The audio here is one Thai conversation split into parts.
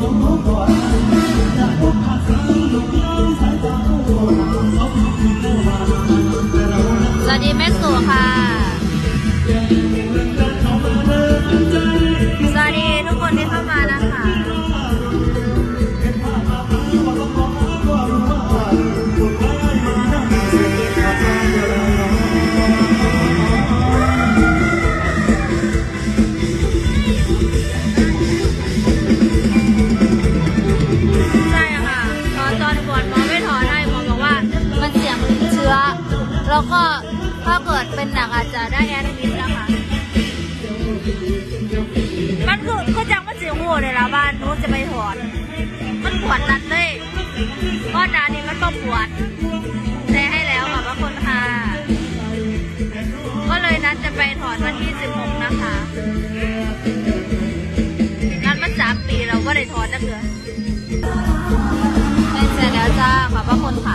都不管。 ก็ปวดแต่ให้แล้วค่ะพระคนค่ะ ก็เลยนัดจะไปถอนวันที่ 16 นะคะ นัดมาสามปีเราก็ได้ถอนนะเกือเป็นเสร็จแล้วจ้าขอบพระคุณค่ะ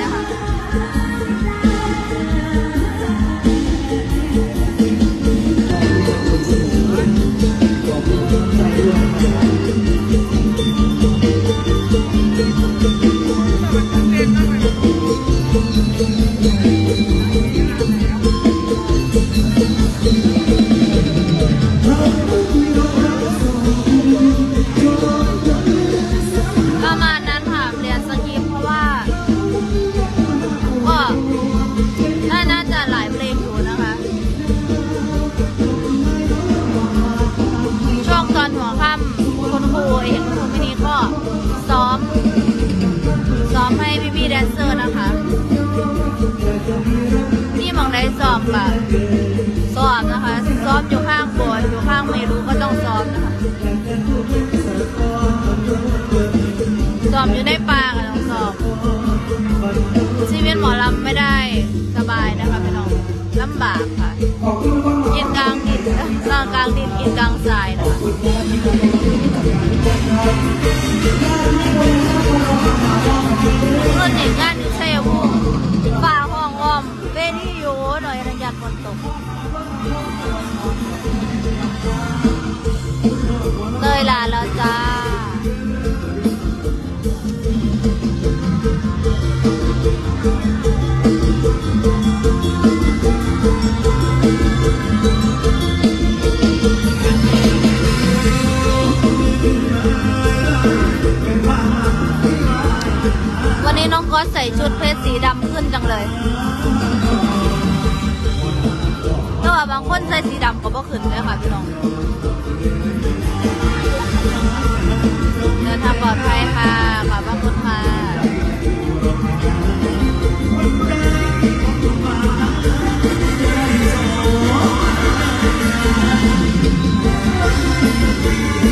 นะคะประ ให้พี่พี่แดนเซอร์นะคะนี่มองได้ซ้อมค่ะซ้อมนะคะซ้อมอยู่ข้างบสถ์อยู่ข้างเมรุก็ต้องซ้อมนะคะสอบอยู่ในปากับน้องสอบชีวิตหมอลำไม่ได้สบายนะคะพี่น้องลำบากค่ะกินกลางดินนอนกลางดินกินกลางทรายนะคะ เมื่อเด็กงานอยู่เซวูฝ่าห้องอ้อมเวทีอยู่หน่อยระยันฝนตกเลยลาแล้วจ้า ใส่ชุดเพชรสีดำขึ้นจังเลยแต่ว่าบางคนใส่สีดำก็บ่ขึ้นเลยค่ะพี่น้องเดินทางปลอดภัยค่ะขอบพระคุณค่ะหน้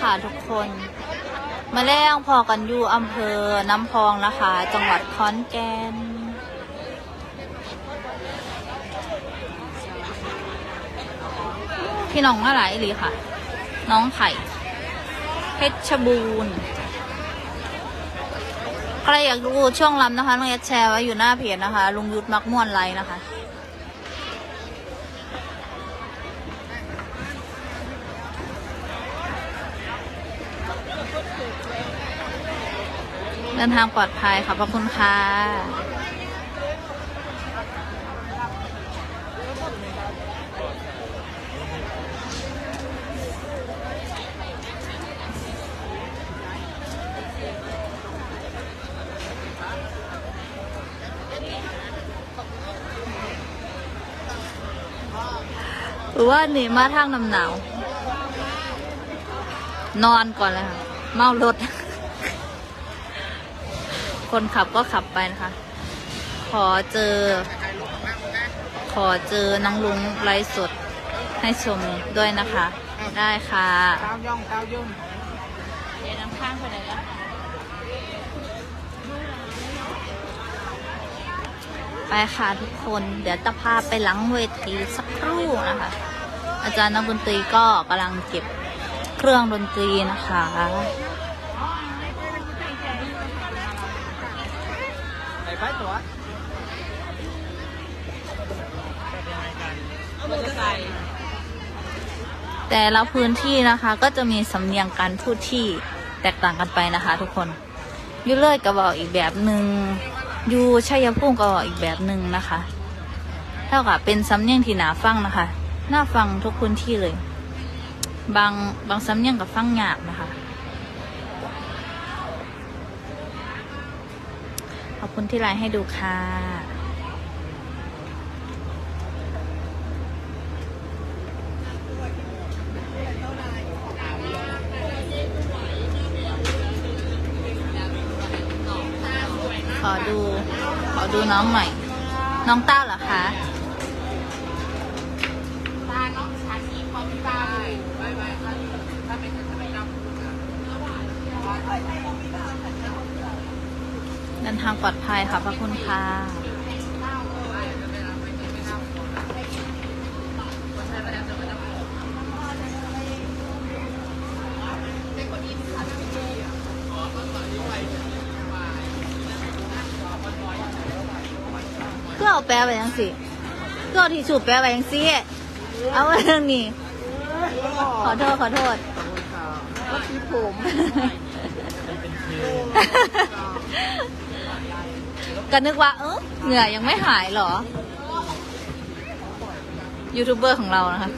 ค่ะทุกคน มาแล้งพอกันอยู่อำเภอน้ำพองนะคะ จังหวัดขอนแก่นพี่น้องอะไรหรือค่ะ น้องไผ่เพชรบูรณ์ใครอยากดูช่วงลำนะคะน้องแอดแชร์ไว้อยู่หน้าเพจนะคะ ลุงยุทธมักม่วนไลน์นะคะ เดินทางปลอดภัยค่ะขอบคุณค่ะหรือว่าหนีมาทางน้ำหนาว นอนก่อนเลยค่ะ เมารถ คนขับก็ขับไปนะคะ ขอเจอ ขอเจอน้องลุงไลฟ์สดให้ชมด้วยนะคะ ได้ค่ะเต้าย่องเต้าย่องเดี๋ยวน้ำข้างไปไหนแล้วไปค่ะทุกคนเดี๋ยวจะพาไปหลังเวทีสักครู่นะคะ อาจารย์นักดนตรีก็กำลังเก็บเครื่องดนตรีนะคะ ไปตัวแต่ละพื้นที่นะคะก็จะมีสำเนียงการพูดที่แตกต่างกันไปนะคะทุกคนยูเลยก็บอกอีกแบบหนึ่งยูชัยภูมิก็บอกอีกแบบหนึ่งนะคะ เท่ากับเป็นสำเนียงที่หนาฟังนะคะน่าฟังทุกพื้นที่เลย บางบางสำเนียงกับฟังยากนะคะ ขอบ คุณที่ไลน์ให้ดูค่ะ ขอดู ขอดูน้องใหม่น้องต้าเหรอคะ ตาน้องฉันอีกความตาไม่ไม่ถ้าเป็นถ้าเป็นน้ำ เดินทางปลอดภัยค่ะพระคุณค่ะก็เอาแปะไปยังสิก็เอาที่สูบแปะไปยังสิเอาไว้ตรงนี้ ขอโทษ ขอโทษก็คือผม ก็นึกว่า เออเหงื่อยังไม่หายเหรอ ยูทูบเบอร์ของเรานะคะ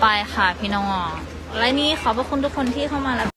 ไปค่ะพี่น้อง และนี่ขอบพระคุณทุกคนที่เข้ามาแล้ว